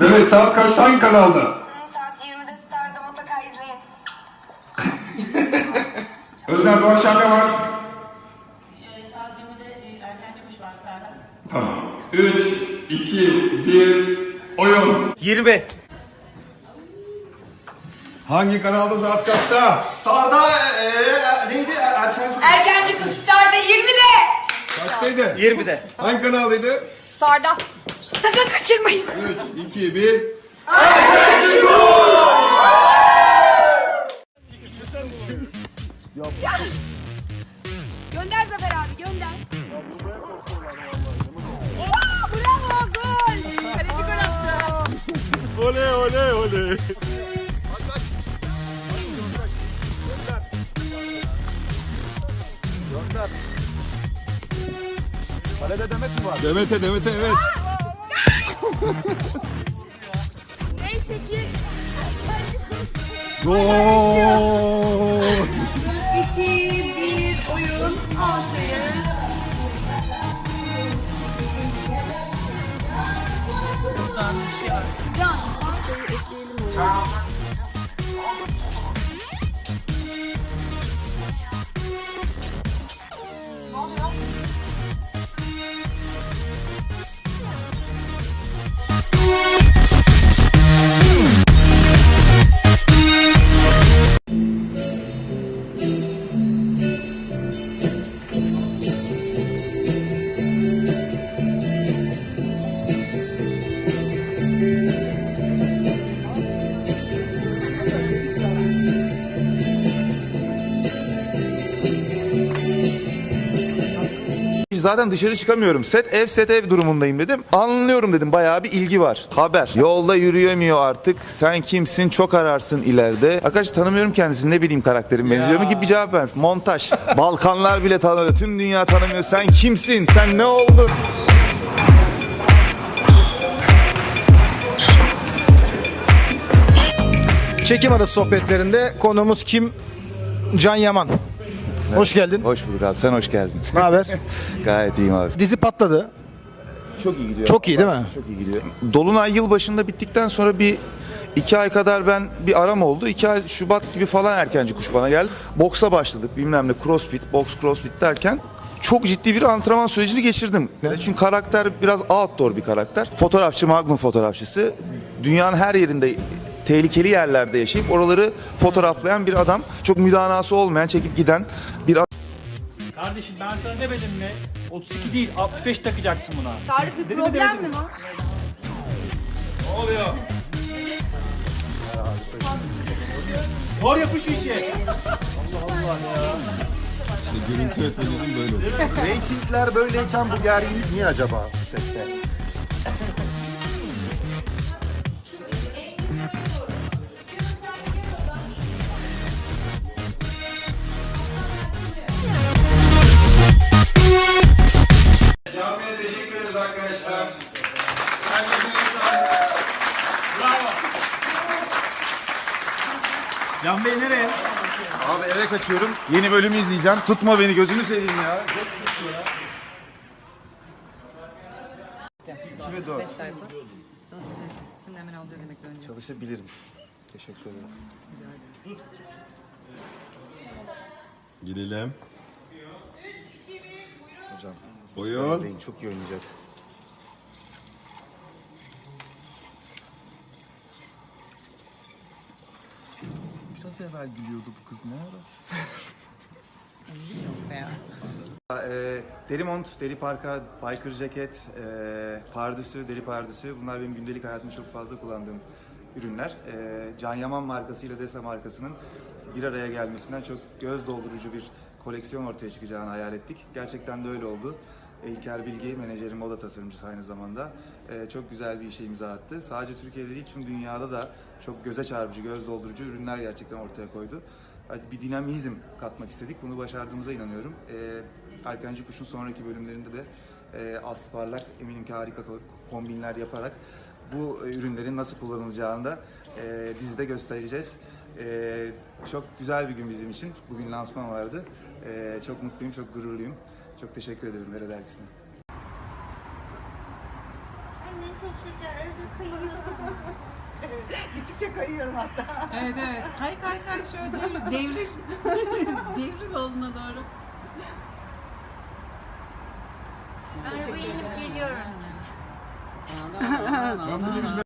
Demet saat kaçta hangi kanalda? Saat 20'de Star'da mutlaka izleyin. Özlem bu akşam ne var? Saat 20'de erken çıkış var Star'da. Tamam. 3, 2, 1, oyun. 20. Hangi kanalda saat kaçta? Star'da ee, neydi erken çok... Erken çıkın Star'da 20'de. Kaçtaydı? 20'de. Hangi kanaldaydı? Star'da. Sakın kaçırmayın. 3, 2, 1. Gönder Zafer abi gönder. Aa, Bravo gol. Kaleci gol attı. Demet'e Demet'e evet. Neyse ki. Gol. 2, 1 oyun. Aferin. Buradan bir şey var. Can. Ekleyelim onu. Zaten dışarı çıkamıyorum. Set ev set ev durumundayım dedim. Anlıyorum dedim. Bayağı bir ilgi var. Haber. Yolda yürüyemiyor artık. Sen kimsin? Çok ararsın ileride. Arkadaş tanımıyorum kendisini. Ne bileyim karakterim benziyor mu gibi bir cevap ver. Montaj. Balkanlar bile tanımıyor. Tüm dünya tanımıyor. Sen kimsin? Sen ne oldun? Çekim arası sohbetlerinde konuğumuz kim? Can Yaman. Hoş geldin. Hoş bulduk abi. Sen hoş geldin. Ne haber? Gayet iyiyim abi. Dizi patladı. Çok iyi gidiyor. Çok iyi değil mi? Çok iyi gidiyor. Dolunay yıl başında bittikten sonra bir iki ay kadar ben bir aram oldu. İki ay Şubat gibi falan erkenci kuş bana geldi. Boksa başladık bilmem ne crossfit, box crossfit derken çok ciddi bir antrenman sürecini geçirdim. Çünkü karakter biraz outdoor bir karakter. Fotoğrafçı, Magnum fotoğrafçısı. Dünyanın her yerinde tehlikeli yerlerde yaşayıp oraları fotoğraflayan bir adam. Çok müdanası olmayan, çekip giden bir adam. Kardeşim ben sana demedim mi? 32 değil 65 takacaksın buna. Tarık bir mi, problem mi var? Var yapış işi. Reytingler böyleyken bu gerginlik niye acaba sette? Can Bey nereye? Abi eve kaçıyorum. Yeni bölümü izleyeceğim. Tutma beni gözünü seveyim ya. Kime doğru? sayfa. Şimdi hemen alacağız. Çalışabilirim. Teşekkür ederim. Gidelim. Hocam. Oyun. Çok iyi oynayacak. Biraz evvel gülüyordu bu kız ne ara? Ee, deri mont, deri parka, biker ceket, e, pardüsü, deri pardüsü bunlar benim gündelik hayatımda çok fazla kullandığım ürünler. E, Can Yaman markasıyla Desa markasının bir araya gelmesinden çok göz doldurucu bir koleksiyon ortaya çıkacağını hayal ettik. Gerçekten de öyle oldu. İlker Bilgi, menajerim, moda tasarımcısı aynı zamanda. E, çok güzel bir işe imza attı. Sadece Türkiye'de değil, tüm dünyada da çok göze çarpıcı, göz doldurucu ürünler gerçekten ortaya koydu. Bir dinamizm katmak istedik. Bunu başardığımıza inanıyorum. E, Erkenci Kuş'un sonraki bölümlerinde de e, Aslı Parlak eminim ki harika ko- kombinler yaparak bu e, ürünlerin nasıl kullanılacağını da e, dizide göstereceğiz. E, çok güzel bir gün bizim için. Bugün lansman vardı. E, çok mutluyum, çok gururluyum. Çok teşekkür ederim Vere Dergisi'ne. Annen çok şeker. Arada kayıyorsun. Gittikçe kayıyorum hatta. Evet evet. Kay kay kay şöyle devir. Devir. devir yoluna doğru. Arabayı inip geliyorum. Ben bugün